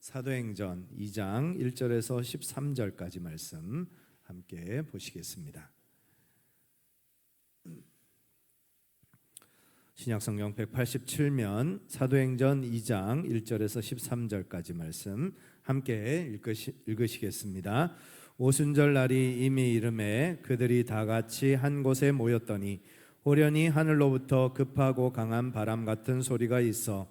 사도행전 2장 1절에서 13절까지 말씀 함께 보시겠습니다. 신약 성경 187면 사도행전 2장 1절에서 13절까지 말씀 함께 읽으시, 읽으시겠습니다. 오순절 날이 이미 이름에 그들이 다 같이 한 곳에 모였더니 호련히 하늘로부터 급하고 강한 바람 같은 소리가 있어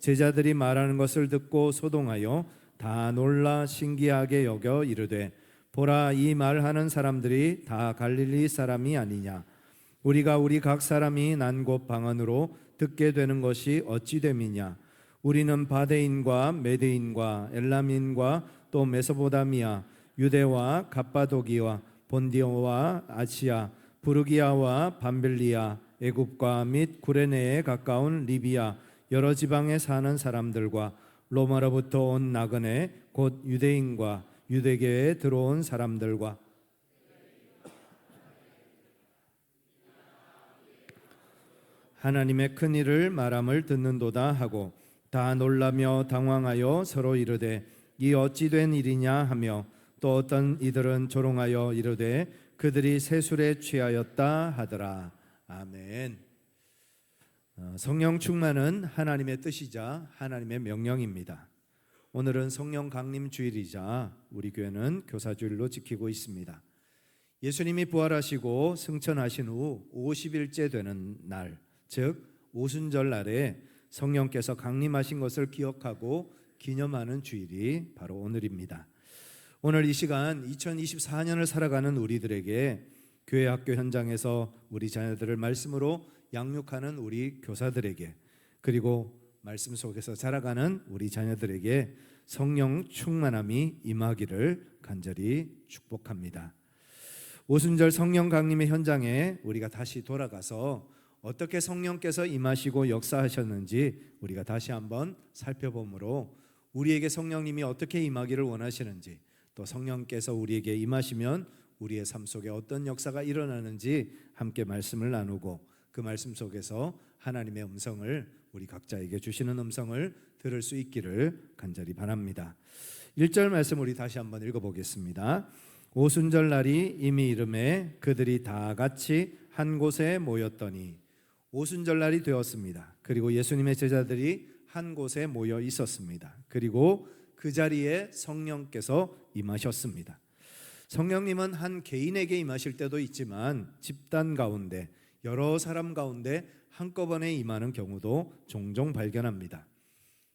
제자들이 말하는 것을 듣고 소동하여 다 놀라 신기하게 여겨 이르되 보라 이 말하는 사람들이 다 갈릴리 사람이 아니냐? 우리가 우리 각 사람이 난 곳 방언으로 듣게 되는 것이 어찌 됨이냐? 우리는 바데인과 메데인과 엘람인과 또 메소보다미아 유대와 갑바도기와 본디오와 아시아 부르기아와 밤빌리아 애굽과 및 구레네에 가까운 리비아 여러 지방에 사는 사람들과 로마로부터 온 나그네 곧 유대인과 유대계에 들어온 사람들과 하나님의 큰 일을 말함을 듣는도다 하고 다 놀라며 당황하여 서로 이르되 이 어찌 된 일이냐 하며 또 어떤 이들은 조롱하여 이르되 그들이 세술에 취하였다 하더라 아멘. 어, 성령 충만은 하나님의 뜻이자 하나님의 명령입니다. 오늘은 성령 강림 주일이자 우리 교회는 교사 주일로 지키고 있습니다. 예수님이 부활하시고 승천하신 후 50일째 되는 날, 즉 오순절 날에 성령께서 강림하신 것을 기억하고 기념하는 주일이 바로 오늘입니다. 오늘 이 시간 2024년을 살아가는 우리들에게 교회 학교 현장에서 우리 자녀들을 말씀으로 양육하는 우리 교사들에게 그리고 말씀 속에서 자라가는 우리 자녀들에게 성령 충만함이 임하기를 간절히 축복합니다. 오순절 성령 강림의 현장에 우리가 다시 돌아가서 어떻게 성령께서 임하시고 역사하셨는지 우리가 다시 한번 살펴보므로 우리에게 성령님이 어떻게 임하기를 원하시는지 또 성령께서 우리에게 임하시면 우리의 삶 속에 어떤 역사가 일어나는지 함께 말씀을 나누고 그 말씀 속에서 하나님의 음성을 우리 각자에게 주시는 음성을 들을 수 있기를 간절히 바랍니다. 1절 말씀 우리 다시 한번 읽어 보겠습니다. 오순절 날이 이미 이름에 그들이 다 같이 한 곳에 모였더니 오순절 날이 되었습니다. 그리고 예수님의 제자들이 한 곳에 모여 있었습니다. 그리고 그 자리에 성령께서 임하셨습니다. 성령님은 한 개인에게 임하실 때도 있지만 집단 가운데 여러 사람 가운데 한꺼번에 임하는 경우도 종종 발견합니다.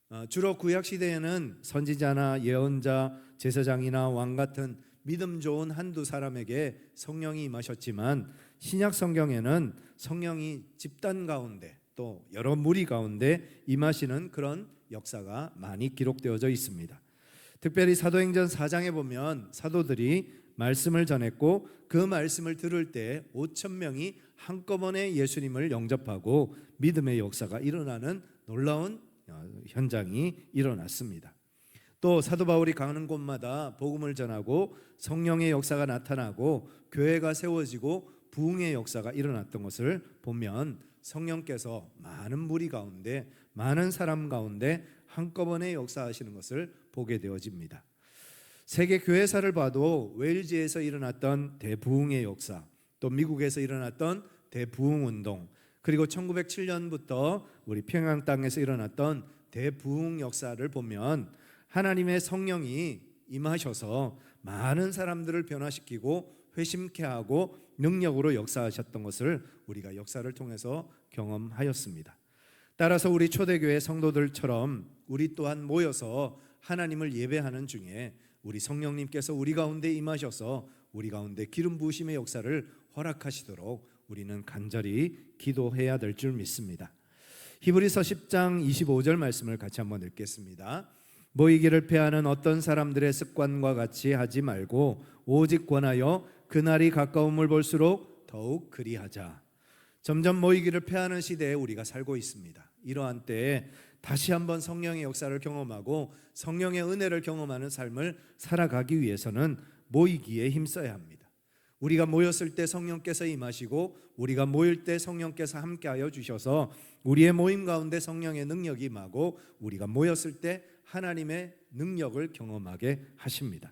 어, 주로 구약 시대에는 선지자나 예언자, 제사장이나 왕 같은 믿음 좋은 한두 사람에게 성령이 임하셨지만 신약 성경에는 성령이 집단 가운데 또 여러 무리 가운데 임하시는 그런 역사가 많이 기록되어져 있습니다. 특별히 사도행전 4장에 보면 사도들이 말씀을 전했고 그 말씀을 들을 때 5천 명이 한꺼번에 예수님을 영접하고 믿음의 역사가 일어나는 놀라운 어, 현장이 일어났습니다. 또 사도 바울이 가는 곳마다 복음을 전하고 성령의 역사가 나타나고 교회가 세워지고 부흥의 역사가 일어났던 것을 보면 성령께서 많은 무리 가운데 많은 사람 가운데 한꺼번에 역사하시는 것을 보게 되어집니다. 세계 교회사를 봐도 웨일즈에서 일어났던 대부흥의 역사, 또 미국에서 일어났던 대부흥 운동, 그리고 1907년부터 우리 평양 땅에서 일어났던 대부흥 역사를 보면 하나님의 성령이 임하셔서 많은 사람들을 변화시키고 회심케 하고 능력으로 역사하셨던 것을 우리가 역사를 통해서 경험하였습니다. 따라서 우리 초대교회 성도들처럼 우리 또한 모여서 하나님을 예배하는 중에 우리 성령님께서 우리 가운데 임하셔서 우리 가운데 기름 부으심의 역사를 허락하시도록 우리는 간절히 기도해야 될 줄 믿습니다. 히브리서 10장 25절 말씀을 같이 한번 읽겠습니다. 모이기를 패하는 어떤 사람들의 습관과 같이 하지 말고 오직 권하여 그날이 가까움을 볼수록 더욱 그리하자. 점점 모이기를 패하는 시대에 우리가 살고 있습니다. 이러한 때에 다시 한번 성령의 역사를 경험하고 성령의 은혜를 경험하는 삶을 살아가기 위해서는 모이기에 힘써야 합니다. 우리가 모였을 때 성령께서 임하시고 우리가 모일 때 성령께서 함께하여 주셔서 우리의 모임 가운데 성령의 능력이 임하고 우리가 모였을 때 하나님의 능력을 경험하게 하십니다.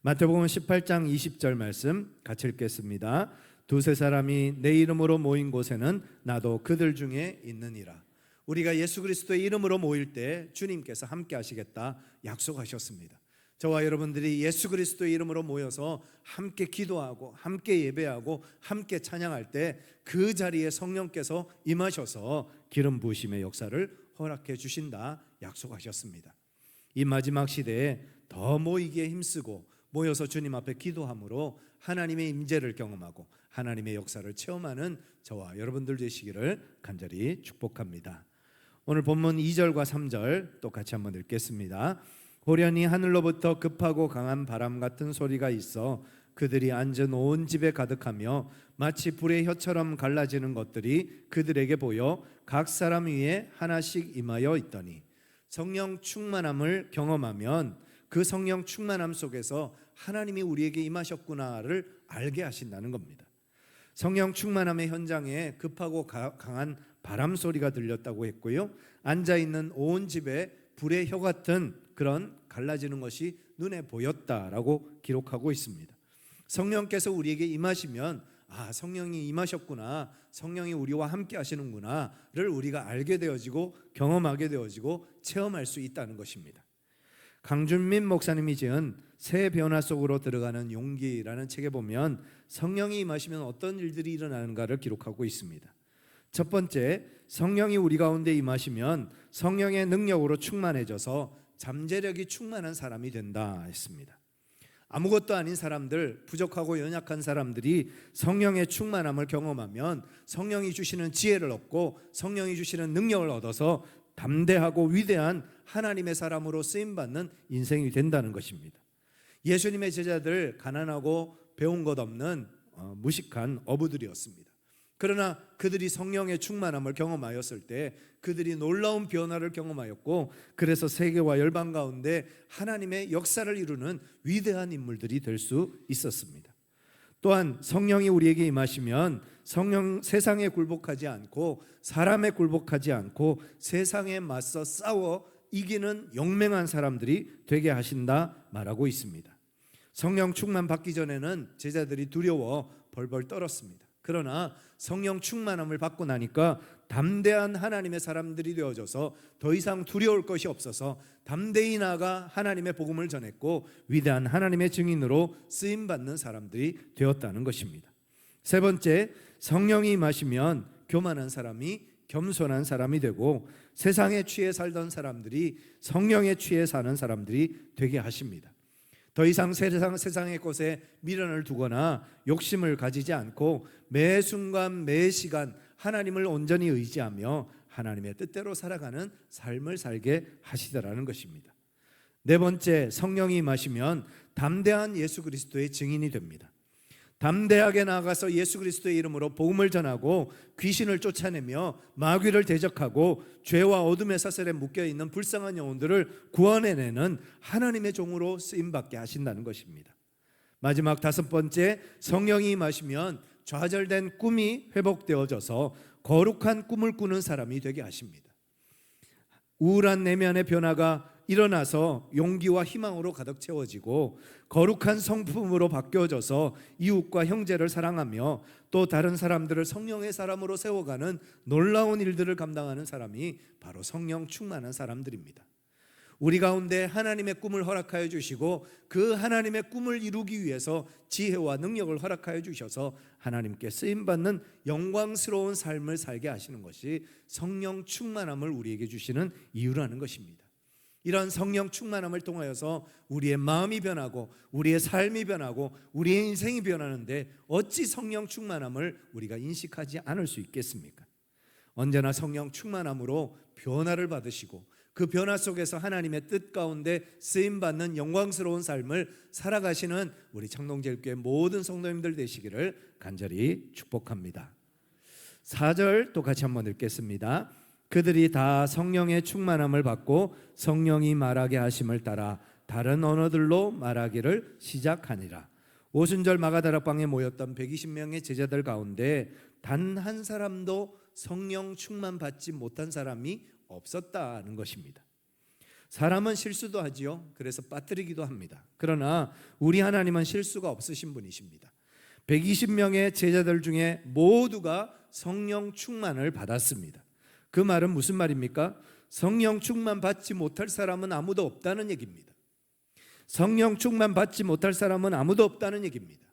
마태복음 18장 20절 말씀 같이 읽겠습니다. 두세 사람이 내 이름으로 모인 곳에는 나도 그들 중에 있느니라. 우리가 예수 그리스도의 이름으로 모일 때 주님께서 함께 하시겠다 약속하셨습니다. 저와 여러분들이 예수 그리스도의 이름으로 모여서 함께 기도하고 함께 예배하고 함께 찬양할 때 그 자리에 성령께서 임하셔서 기름 부으심의 역사를 허락해 주신다 약속하셨습니다. 이 마지막 시대에 더 모이기에 힘쓰고 모여서 주님 앞에 기도함으로 하나님의 임재를 경험하고 하나님의 역사를 체험하는 저와 여러분들 되시기를 간절히 축복합니다. 오늘 본문 2절과 3절 또 같이 한번 읽겠습니다. 호련히 하늘로부터 급하고 강한 바람 같은 소리가 있어 그들이 앉은 온 집에 가득하며 마치 불의 혀처럼 갈라지는 것들이 그들에게 보여 각 사람 위에 하나씩 임하여 있더니 성령 충만함을 경험하면 그 성령 충만함 속에서 하나님이 우리에게 임하셨구나를 알게 하신다는 겁니다. 성령 충만함의 현장에 급하고 가- 강한 바람 소리가 들렸다고 했고요. 앉아 있는 온 집에 불의 혀 같은 그런 갈라지는 것이 눈에 보였다라고 기록하고 있습니다. 성령께서 우리에게 임하시면 아 성령이 임하셨구나 성령이 우리와 함께 하시는구나를 우리가 알게 되어지고 경험하게 되어지고 체험할 수 있다는 것입니다. 강준민 목사님이 지은 새 변화 속으로 들어가는 용기라는 책에 보면 성령이 임하시면 어떤 일들이 일어나는가를 기록하고 있습니다. 첫 번째, 성령이 우리 가운데 임하시면 성령의 능력으로 충만해져서 잠재력이 충만한 사람이 된다 했습니다. 아무것도 아닌 사람들, 부족하고 연약한 사람들이 성령의 충만함을 경험하면 성령이 주시는 지혜를 얻고 성령이 주시는 능력을 얻어서 담대하고 위대한 하나님의 사람으로 쓰임 받는 인생이 된다는 것입니다. 예수님의 제자들 가난하고 배운 것 없는 어, 무식한 어부들이었습니다. 그러나 그들이 성령의 충만함을 경험하였을 때 그들이 놀라운 변화를 경험하였고 그래서 세계와 열방 가운데 하나님의 역사를 이루는 위대한 인물들이 될 수 있었습니다. 또한 성령이 우리에게 임하시면 성령 세상에 굴복하지 않고 사람에 굴복하지 않고 세상에 맞서 싸워 이기는 용맹한 사람들이 되게 하신다 말하고 있습니다. 성령 충만 받기 전에는 제자들이 두려워 벌벌 떨었습니다. 그러나 성령 충만함을 받고 나니까 담대한 하나님의 사람들이 되어져서 더 이상 두려울 것이 없어서 담대히 나가 하나님의 복음을 전했고 위대한 하나님의 증인으로 쓰임 받는 사람들이 되었다는 것입니다. 세 번째, 성령이 임하시면 교만한 사람이 겸손한 사람이 되고 세상에 취해 살던 사람들이 성령에 취해 사는 사람들이 되게 하십니다. 더 이상 세상 세상의 것에 미련을 두거나 욕심을 가지지 않고 매 순간 매 시간 하나님을 온전히 의지하며 하나님의 뜻대로 살아가는 삶을 살게 하시더라는 것입니다. 네 번째 성령이 임하시면 담대한 예수 그리스도의 증인이 됩니다. 담대하게 나아가서 예수 그리스도의 이름으로 복음을 전하고 귀신을 쫓아내며 마귀를 대적하고 죄와 어둠의 사슬에 묶여 있는 불쌍한 영혼들을 구원해내는 하나님의 종으로 쓰임 받게 하신다는 것입니다. 마지막 다섯 번째 성령이 임하시면 좌절된 꿈이 회복되어져서 거룩한 꿈을 꾸는 사람이 되게 하십니다. 우울한 내면의 변화가 일어나서 용기와 희망으로 가득 채워지고 거룩한 성품으로 바뀌어져서 이웃과 형제를 사랑하며 또 다른 사람들을 성령의 사람으로 세워가는 놀라운 일들을 감당하는 사람이 바로 성령 충만한 사람들입니다. 우리 가운데 하나님의 꿈을 허락하여 주시고 그 하나님의 꿈을 이루기 위해서 지혜와 능력을 허락하여 주셔서 하나님께 쓰임 받는 영광스러운 삶을 살게 하시는 것이 성령 충만함을 우리에게 주시는 이유라는 것입니다. 이런 성령 충만함을 통하여서 우리의 마음이 변하고 우리의 삶이 변하고 우리의 인생이 변하는데 어찌 성령 충만함을 우리가 인식하지 않을 수 있겠습니까? 언제나 성령 충만함으로 변화를 받으시고 그 변화 속에서 하나님의 뜻 가운데 쓰임 받는 영광스러운 삶을 살아가시는 우리 창동제일교회 모든 성도님들 되시기를 간절히 축복합니다. 4절 또 같이 한번 읽겠습니다. 그들이 다 성령의 충만함을 받고 성령이 말하게 하심을 따라 다른 언어들로 말하기를 시작하니라. 오순절 마가다락방에 모였던 120명의 제자들 가운데 단 한 사람도 성령 충만 받지 못한 사람이 없었다는 것입니다. 사람은 실수도 하지요. 그래서 빠뜨리기도 합니다. 그러나 우리 하나님은 실수가 없으신 분이십니다. 120명의 제자들 중에 모두가 성령 충만을 받았습니다. 그 말은 무슨 말입니까? 성령 충만 받지 못할 사람은 아무도 없다는 얘기입니다. 성령 충만 받지 못할 사람은 아무도 없다는 얘기입니다.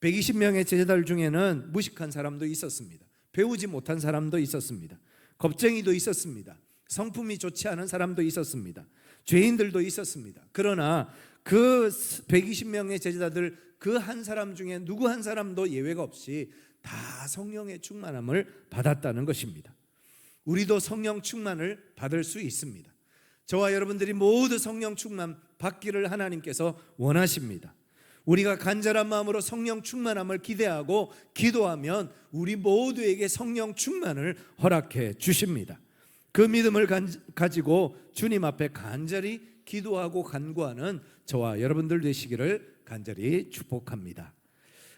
120명의 제자들 중에는 무식한 사람도 있었습니다. 배우지 못한 사람도 있었습니다. 겁쟁이도 있었습니다. 성품이 좋지 않은 사람도 있었습니다. 죄인들도 있었습니다. 그러나 그 120명의 제자들 그 한 사람 중에 누구 한 사람도 예외가 없이 다 성령의 충만함을 받았다는 것입니다. 우리도 성령 충만을 받을 수 있습니다. 저와 여러분들이 모두 성령 충만 받기를 하나님께서 원하십니다. 우리가 간절한 마음으로 성령 충만함을 기대하고 기도하면 우리 모두에게 성령 충만을 허락해 주십니다. 그 믿음을 가지고 주님 앞에 간절히 기도하고 간구하는 저와 여러분들 되시기를 간절히 축복합니다.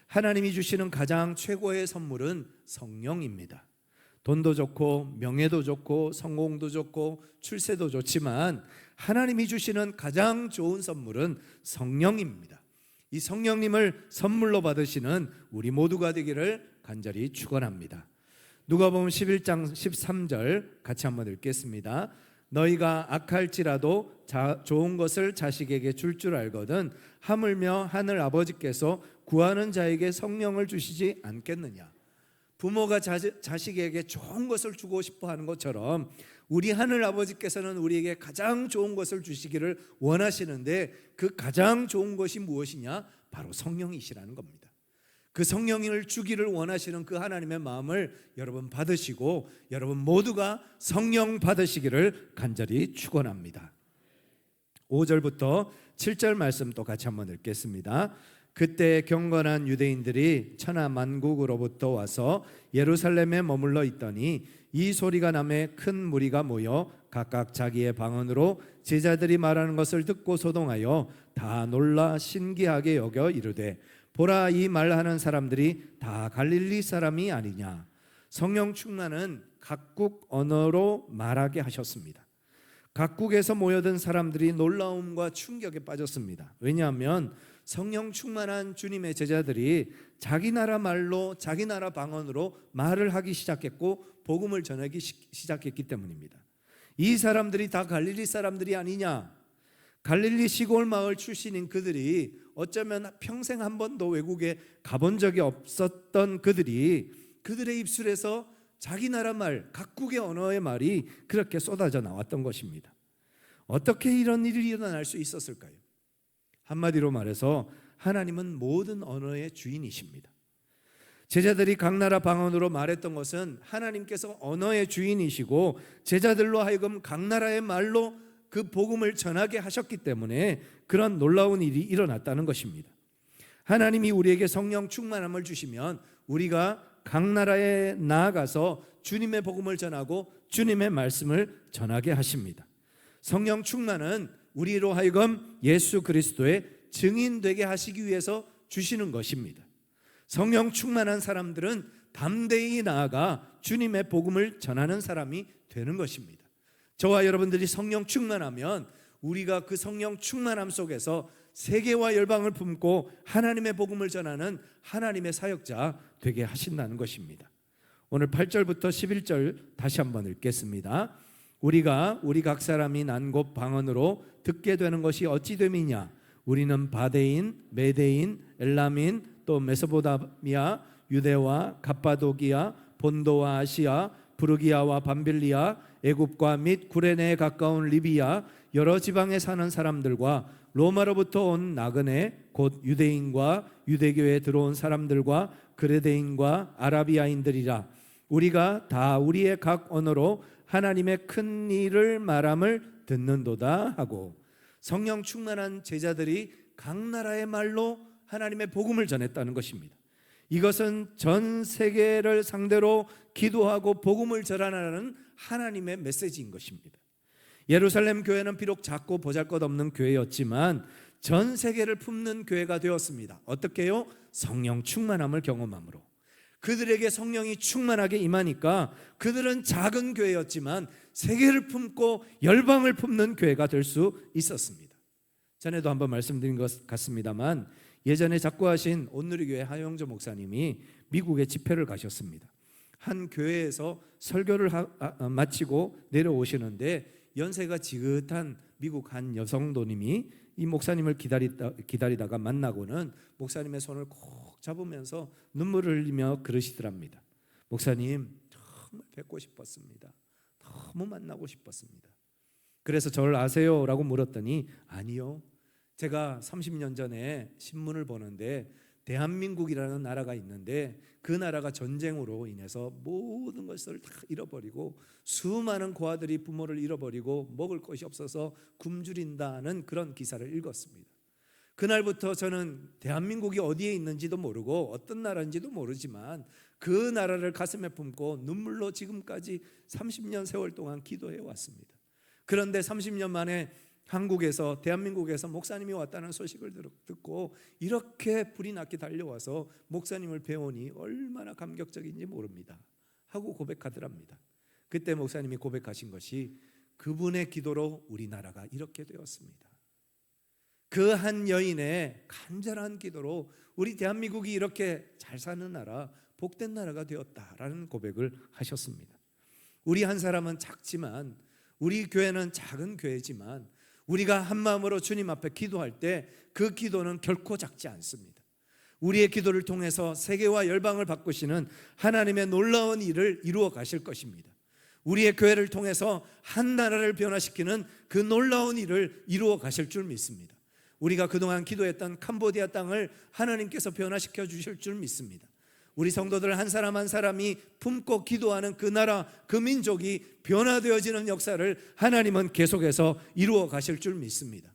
하나님이 주시는 가장 최고의 선물은 성령입니다. 돈도 좋고 명예도 좋고 성공도 좋고 출세도 좋지만 하나님이 주시는 가장 좋은 선물은 성령입니다. 이 성령님을 선물로 받으시는 우리 모두가 되기를 간절히 축원합니다. 누가 보면 11장 13절 같이 한번 읽겠습니다. 너희가 악할지라도 자, 좋은 것을 자식에게 줄줄 알거든 하물며 하늘 아버지께서 구하는 자에게 성령을 주시지 않겠느냐. 부모가 자, 자식에게 좋은 것을 주고 싶어 하는 것처럼 우리 하늘 아버지께서는 우리에게 가장 좋은 것을 주시기를 원하시는데 그 가장 좋은 것이 무엇이냐? 바로 성령이시라는 겁니다. 그 성령을 주기를 원하시는 그 하나님의 마음을 여러분 받으시고 여러분 모두가 성령 받으시기를 간절히 축원합니다. 5절부터 7절 말씀 또 같이 한번 읽겠습니다. 그때 경건한 유대인들이 천하 만국으로부터 와서 예루살렘에 머물러 있더니 이 소리가 남에 큰 무리가 모여 각각 자기의 방언으로 제자들이 말하는 것을 듣고 소동하여 다 놀라 신기하게 여겨 이르되 보라 이 말하는 사람들이 다 갈릴리 사람이 아니냐 성령 충만은 각국 언어로 말하게 하셨습니다. 각국에서 모여든 사람들이 놀라움과 충격에 빠졌습니다. 왜냐하면 성령 충만한 주님의 제자들이 자기 나라 말로 자기 나라 방언으로 말을 하기 시작했고 복음을 전하기 시작했기 때문입니다. 이 사람들이 다 갈릴리 사람들이 아니냐? 갈릴리 시골 마을 출신인 그들이 어쩌면 평생 한 번도 외국에 가본 적이 없었던 그들이 그들의 입술에서 자기 나라 말, 각국의 언어의 말이 그렇게 쏟아져 나왔던 것입니다. 어떻게 이런 일이 일어날 수 있었을까요? 한마디로 말해서 하나님은 모든 언어의 주인이십니다. 제자들이 각 나라 방언으로 말했던 것은 하나님께서 언어의 주인이시고 제자들로 하여금 각 나라의 말로 그 복음을 전하게 하셨기 때문에 그런 놀라운 일이 일어났다는 것입니다. 하나님이 우리에게 성령 충만함을 주시면 우리가 각 나라에 나아가서 주님의 복음을 전하고 주님의 말씀을 전하게 하십니다. 성령 충만은 우리로 하여금 예수 그리스도의 증인 되게 하시기 위해서 주시는 것입니다. 성령 충만한 사람들은 담대히 나아가 주님의 복음을 전하는 사람이 되는 것입니다. 저와 여러분들이 성령 충만하면 우리가 그 성령 충만함 속에서 세계와 열방을 품고 하나님의 복음을 전하는 하나님의 사역자 되게 하신다는 것입니다. 오늘 8절부터 11절 다시 한번 읽겠습니다. 우리가 우리 각 사람이 난 곳 방언으로 듣게 되는 것이 어찌 됨이냐? 우리는 바데인, 메데인, 엘라민, 또 메소포다미아, 유대와 갑바도기아, 본도와 아시아, 부르기아와 밤빌리아, 애굽과 및 구레네에 가까운 리비아 여러 지방에 사는 사람들과 로마로부터 온 나그네 곧 유대인과 유대교에 들어온 사람들과 그레데인과 아라비아인들이라 우리가 다 우리의 각 언어로 하나님의 큰 일을 말함을 듣는도다 하고 성령 충만한 제자들이 각 나라의 말로 하나님의 복음을 전했다는 것입니다. 이것은 전 세계를 상대로 기도하고 복음을 전하라는 하나님의 메시지인 것입니다. 예루살렘 교회는 비록 작고 보잘것없는 교회였지만 전 세계를 품는 교회가 되었습니다. 어떻게요? 성령 충만함을 경험함으로. 그들에게 성령이 충만하게 임하니까 그들은 작은 교회였지만 세계를 품고 열방을 품는 교회가 될 수 있었습니다. 전에도 한번 말씀드린 것 같습니다만 예전에 작고하신 온누리교회 하영조 목사님이 미국에 집회를 가셨습니다. 한 교회에서 설교를 하, 아, 마치고 내려오시는데 연세가 지긋한 미국 한 여성도님이 이 목사님을 기다리다, 기다리다가 만나고는 목사님의 손을 꼭 잡으면서 눈물을 흘리며 그러시더랍니다. 목사님 정말 뵙고 싶었습니다. 너무 만나고 싶었습니다. 그래서 저를 아세요 라고 물었더니 아니요. 제가 30년 전에 신문을 보는데 대한민국이라는 나라가 있는데 그 나라가 전쟁으로 인해서 모든 것을 다 잃어버리고 수많은 고아들이 부모를 잃어버리고 먹을 것이 없어서 굶주린다는 그런 기사를 읽었습니다. 그날부터 저는 대한민국이 어디에 있는지도 모르고 어떤 나라인지도 모르지만 그 나라를 가슴에 품고 눈물로 지금까지 30년 세월 동안 기도해 왔습니다. 그런데 30년 만에 한국에서 대한민국에서 목사님이 왔다는 소식을 듣고 이렇게 불이 났게 달려와서 목사님을 배우니 얼마나 감격적인지 모릅니다. 하고 고백하더랍니다. 그때 목사님이 고백하신 것이 그분의 기도로 우리나라가 이렇게 되었습니다. 그 한 여인의 간절한 기도로 우리 대한민국이 이렇게 잘 사는 나라, 복된 나라가 되었다라는 고백을 하셨습니다. 우리 한 사람은 작지만 우리 교회는 작은 교회지만 우리가 한 마음으로 주님 앞에 기도할 때 그 기도는 결코 작지 않습니다. 우리의 기도를 통해서 세계와 열방을 바꾸시는 하나님의 놀라운 일을 이루어 가실 것입니다. 우리의 교회를 통해서 한 나라를 변화시키는 그 놀라운 일을 이루어 가실 줄 믿습니다. 우리가 그동안 기도했던 캄보디아 땅을 하나님께서 변화시켜 주실 줄 믿습니다. 우리 성도들 한 사람 한 사람이 품고 기도하는 그 나라, 그 민족이 변화되어지는 역사를 하나님은 계속해서 이루어 가실 줄 믿습니다.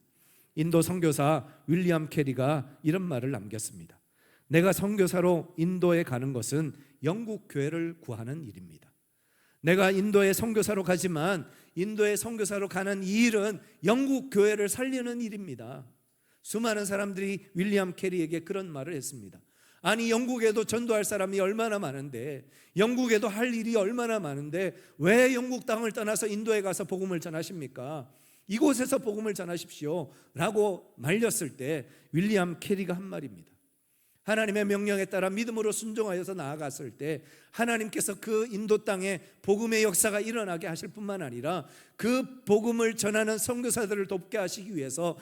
인도 선교사 윌리엄 캐리가 이런 말을 남겼습니다. 내가 선교사로 인도에 가는 것은 영국 교회를 구하는 일입니다. 내가 인도에 선교사로 가지만 인도에 선교사로 가는 이 일은 영국 교회를 살리는 일입니다. 수많은 사람들이 윌리엄 캐리에게 그런 말을 했습니다. 아니 영국에도 전도할 사람이 얼마나 많은데 영국에도 할 일이 얼마나 많은데 왜 영국 땅을 떠나서 인도에 가서 복음을 전하십니까? 이곳에서 복음을 전하십시오. 라고 말렸을 때 윌리엄 캐리가 한 말입니다. 하나님의 명령에 따라 믿음으로 순종하여서 나아갔을 때 하나님께서 그 인도 땅에 복음의 역사가 일어나게 하실 뿐만 아니라 그 복음을 전하는 선교사들을 돕게 하시기 위해서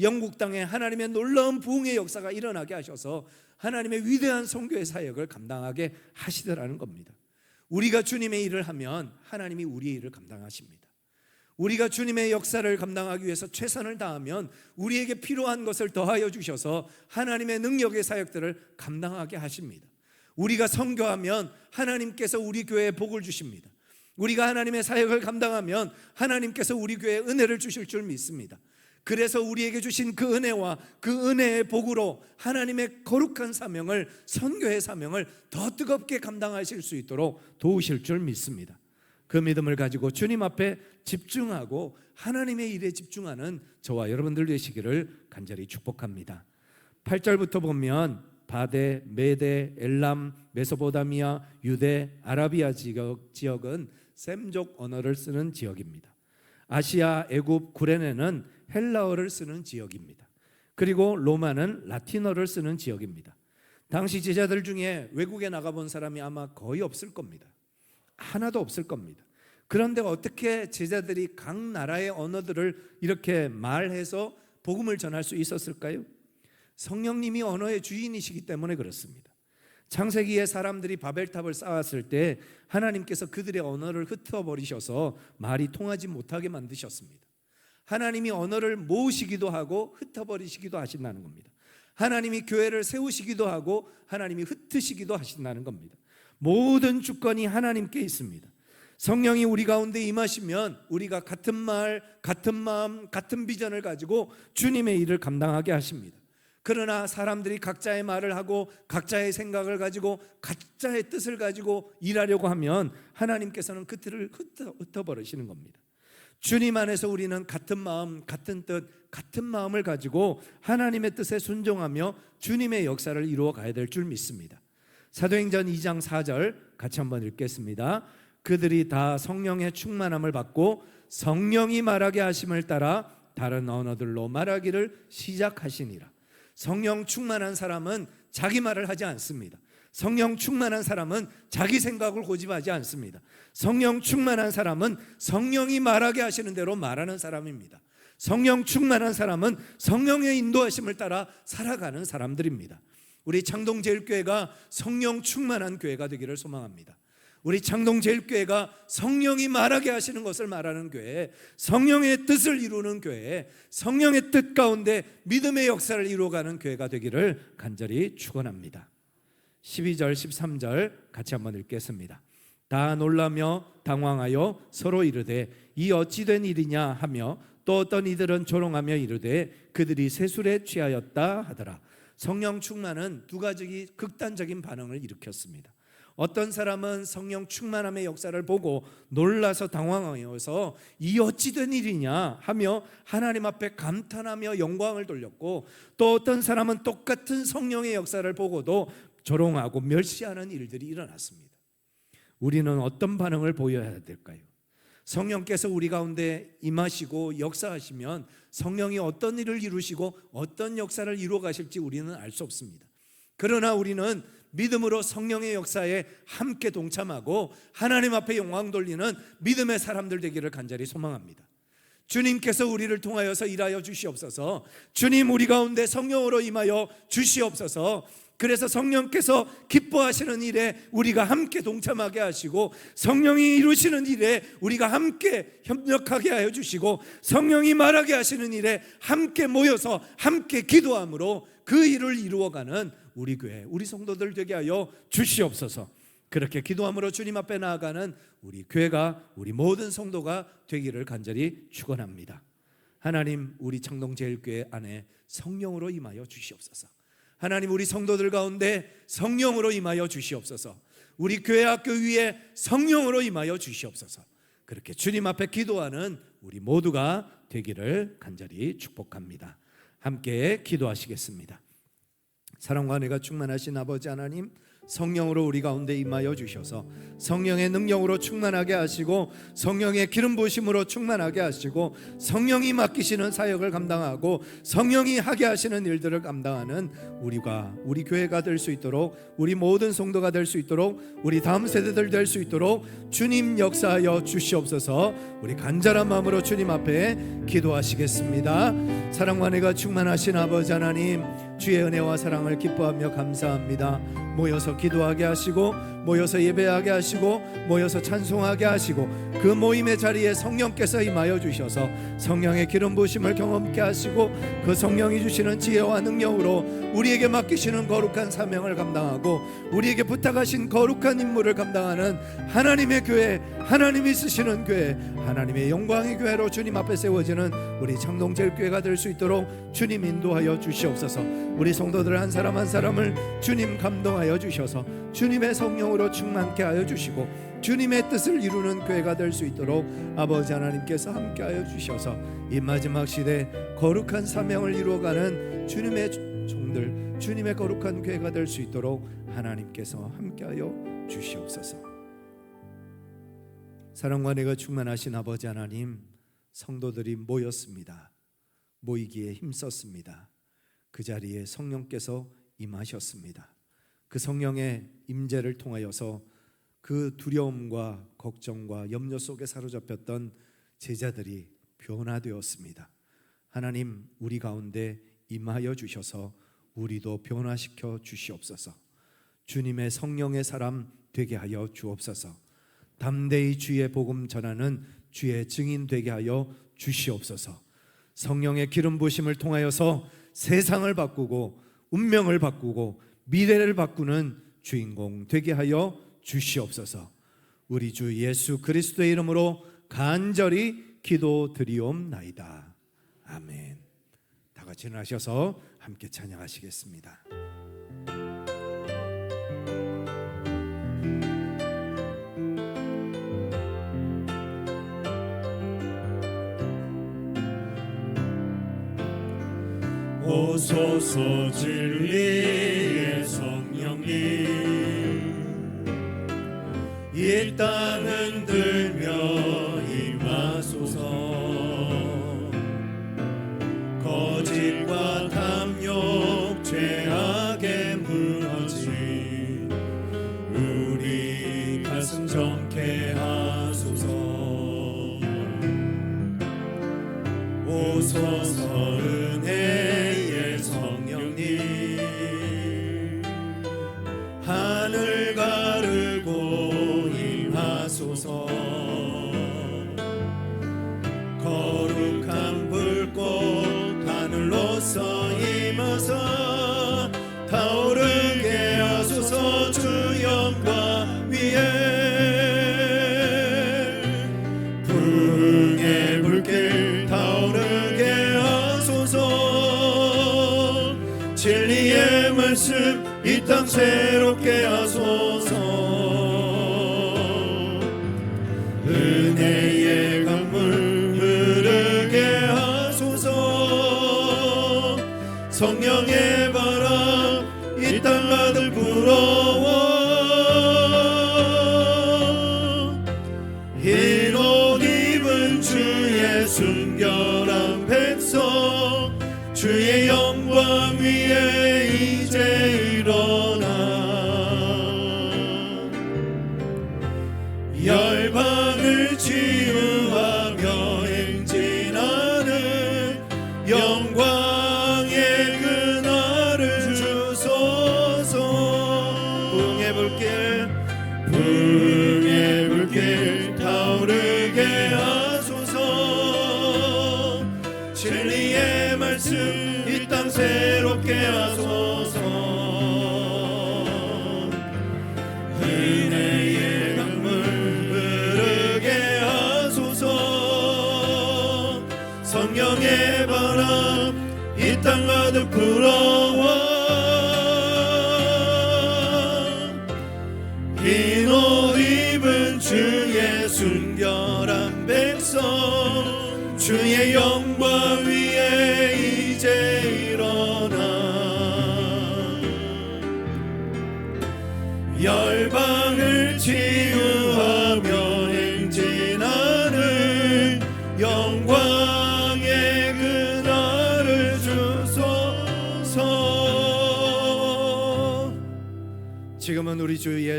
영국 땅에 하나님의 놀라운 부흥의 역사가 일어나게 하셔서 하나님의 위대한 선교의 사역을 감당하게 하시더라는 겁니다. 우리가 주님의 일을 하면 하나님이 우리의 일을 감당하십니다. 우리가 주님의 역사를 감당하기 위해서 최선을 다하면 우리에게 필요한 것을 더하여 주셔서 하나님의 능력의 사역들을 감당하게 하십니다. 우리가 선교하면 하나님께서 우리 교회에 복을 주십니다. 우리가 하나님의 사역을 감당하면 하나님께서 우리 교회에 은혜를 주실 줄 믿습니다. 그래서 우리에게 주신 그 은혜와 그 은혜의 복으로 하나님의 거룩한 사명을 선교의 사명을 더 뜨겁게 감당하실 수 있도록 도우실 줄 믿습니다. 그 믿음을 가지고 주님 앞에 집중하고 하나님의 일에 집중하는 저와 여러분들 되시기를 간절히 축복합니다. 8절부터 보면 바데, 메데, 엘람, 메소포다미아, 유대, 아라비아 지역, 지역은 셈족 언어를 쓰는 지역입니다. 아시아, 애굽, 구레네는 헬라어를 쓰는 지역입니다. 그리고 로마는 라틴어를 쓰는 지역입니다. 당시 제자들 중에 외국에 나가본 사람이 아마 거의 없을 겁니다. 하나도 없을 겁니다. 그런데 어떻게 제자들이 각 나라의 언어들을 이렇게 말해서 복음을 전할 수 있었을까요? 성령님이 언어의 주인이시기 때문에 그렇습니다. 창세기에 사람들이 바벨탑을 쌓았을 때 하나님께서 그들의 언어를 흩어버리셔서 말이 통하지 못하게 만드셨습니다. 하나님이 언어를 모으시기도 하고 흩어버리시기도 하신다는 겁니다. 하나님이 교회를 세우시기도 하고 하나님이 흩으시기도 하신다는 겁니다. 모든 주권이 하나님께 있습니다. 성령이 우리 가운데 임하시면 우리가 같은 말, 같은 마음, 같은 비전을 가지고 주님의 일을 감당하게 하십니다. 그러나 사람들이 각자의 말을 하고 각자의 생각을 가지고 각자의 뜻을 가지고 일하려고 하면 하나님께서는 그 흩어, 흩어버리시는 겁니다. 주님 안에서 우리는 같은 마음, 같은 뜻, 같은 마음을 가지고 하나님의 뜻에 순종하며 주님의 역사를 이루어 가야 될 줄 믿습니다. 사도행전 2장 4절 같이 한번 읽겠습니다. 그들이 다 성령의 충만함을 받고 성령이 말하게 하심을 따라 다른 언어들로 말하기를 시작하시니라. 성령 충만한 사람은 자기 말을 하지 않습니다. 성령 충만한 사람은 자기 생각을 고집하지 않습니다. 성령 충만한 사람은 성령이 말하게 하시는 대로 말하는 사람입니다. 성령 충만한 사람은 성령의 인도하심을 따라 살아가는 사람들입니다. 우리 창동제일교회가 성령 충만한 교회가 되기를 소망합니다. 우리 창동제일교회가 성령이 말하게 하시는 것을 말하는 교회, 성령의 뜻을 이루는 교회, 성령의 뜻 가운데 믿음의 역사를 이루어가는 교회가 되기를 간절히 축원합니다. 12절 13절 같이 한번 읽겠습니다. 다 놀라며 당황하여 서로 이르되 이 어찌 된 일이냐 하며 또 어떤 이들은 조롱하며 이르되 그들이 세술에 취하였다 하더라. 성령 충만은 두 가지 극단적인 반응을 일으켰습니다. 어떤 사람은 성령 충만함의 역사를 보고 놀라서 당황하여서 이 어찌 된 일이냐 하며 하나님 앞에 감탄하며 영광을 돌렸고 또 어떤 사람은 똑같은 성령의 역사를 보고도 조롱하고 멸시하는 일들이 일어났습니다. 우리는 어떤 반응을 보여야 될까요? 성령께서 우리 가운데 임하시고 역사하시면 성령이 어떤 일을 이루시고 어떤 역사를 이루어 가실지 우리는 알 수 없습니다. 그러나 우리는 믿음으로 성령의 역사에 함께 동참하고 하나님 앞에 영광 돌리는 믿음의 사람들 되기를 간절히 소망합니다. 주님께서 우리를 통하여서 일하여 주시옵소서. 주님 우리 가운데 성령으로 임하여 주시옵소서. 그래서 성령께서 기뻐하시는 일에 우리가 함께 동참하게 하시고 성령이 이루시는 일에 우리가 함께 협력하게 하여 주시고 성령이 말하게 하시는 일에 함께 모여서 함께 기도함으로 그 일을 이루어가는 우리 교회, 우리 성도들 되게 하여 주시옵소서. 그렇게 기도함으로 주님 앞에 나아가는 우리 교회가 우리 모든 성도가 되기를 간절히 축원합니다. 하나님 우리 창동제일교회 안에 성령으로 임하여 주시옵소서. 하나님 우리 성도들 가운데 성령으로 임하여 주시옵소서. 우리 교회 학교 위에 성령으로 임하여 주시옵소서. 그렇게 주님 앞에 기도하는 우리 모두가 되기를 간절히 축복합니다. 함께 기도하시겠습니다. 사랑과 은혜가 충만하신 아버지 하나님 성령으로 우리 가운데 임하여 주셔서 성령의 능력으로 충만하게 하시고 성령의 기름 부으심으로 충만하게 하시고 성령이 맡기시는 사역을 감당하고 성령이 하게 하시는 일들을 감당하는 우리가 우리 교회가 될 수 있도록 우리 모든 성도가 될 수 있도록 우리 다음 세대들 될 수 있도록 주님 역사하여 주시옵소서. 우리 간절한 마음으로 주님 앞에 기도하시겠습니다. 사랑과 은혜가 충만하신 아버지 하나님 주의 은혜와 사랑을 기뻐하며 감사합니다 모여서 기도하게 하시고 모여서 예배하게 하시고 모여서 찬송하게 하시고 그 모임의 자리에 성령께서 임하여 주셔서 성령의 기름 부으심을 경험케 하시고 그 성령이 주시는 지혜와 능력으로 우리에게 맡기시는 거룩한 사명을 감당하고 우리에게 부탁하신 거룩한 임무를 감당하는 하나님의 교회 하나님이 쓰시는 교회 하나님의 영광의 교회로 주님 앞에 세워지는 우리 창동제일교회가 될 수 있도록 주님 인도하여 주시옵소서. 우리 성도들 한 사람 한 사람을 주님 감동하 여 주셔서 주님의 성령으로 충만케 하여 주시고 주님의 뜻을 이루는 교회가 될 수 있도록 아버지 하나님께서 함께하여 주셔서 이 마지막 시대 거룩한 사명을 이루어가는 주님의 종들 주님의 거룩한 교회가 될 수 있도록 하나님께서 함께하여 주시옵소서. 사랑과 내가 충만하신 아버지 하나님 성도들이 모였습니다. 모이기에 힘썼습니다. 그 자리에 성령께서 임하셨습니다. 그 성령의 임재를 통하여서 그 두려움과 걱정과 염려 속에 사로잡혔던 제자들이 변화되었습니다. 하나님 우리 가운데 임하여 주셔서 우리도 변화시켜 주시옵소서. 주님의 성령의 사람 되게 하여 주옵소서. 담대히 주의 복음 전하는 주의 증인 되게 하여 주시옵소서. 성령의 기름 부심을 통하여서 세상을 바꾸고 운명을 바꾸고 미래를 바꾸는 주인공 되게 하여 주시옵소서. 우리 주 예수 그리스도의 이름으로 간절히 기도드리옵나이다. 아멘. 다 같이 일어나셔서 함께 찬양하시겠습니다. 오소서 진리 진리의 말씀 이 땅 새롭게 하소서 새롭게 하소서. 은혜의 강물 흐르게 하소서. 성령의 바람 이 땅 가득 불어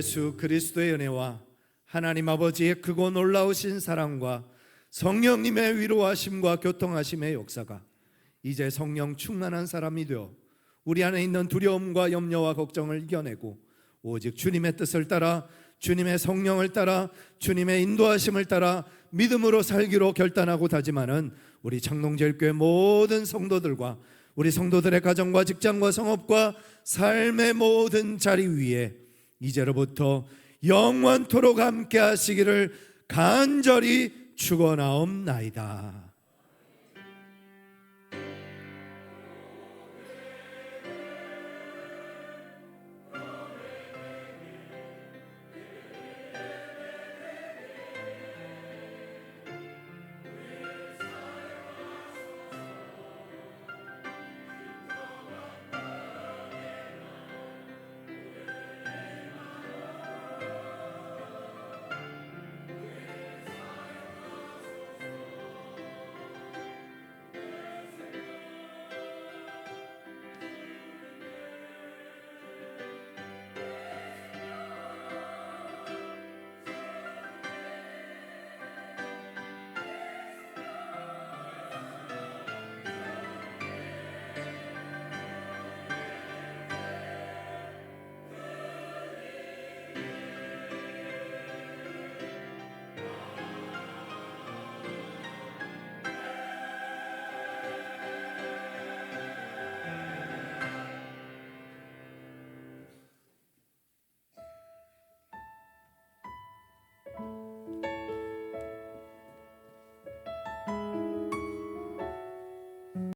예수 그리스도의 은혜와 하나님 아버지의 크고 놀라우신 사랑과 성령님의 위로하심과 교통하심의 역사가 이제 성령 충만한 사람이 되어 우리 안에 있는 두려움과 염려와 걱정을 이겨내고 오직 주님의 뜻을 따라 주님의 성령을 따라 주님의 인도하심을 따라 믿음으로 살기로 결단하고 다짐하는 우리 창동제일교회 모든 성도들과 우리 성도들의 가정과 직장과 성업과 삶의 모든 자리 위에 이제로부터 영원토록 함께 하시기를 간절히 축원하옵나이다.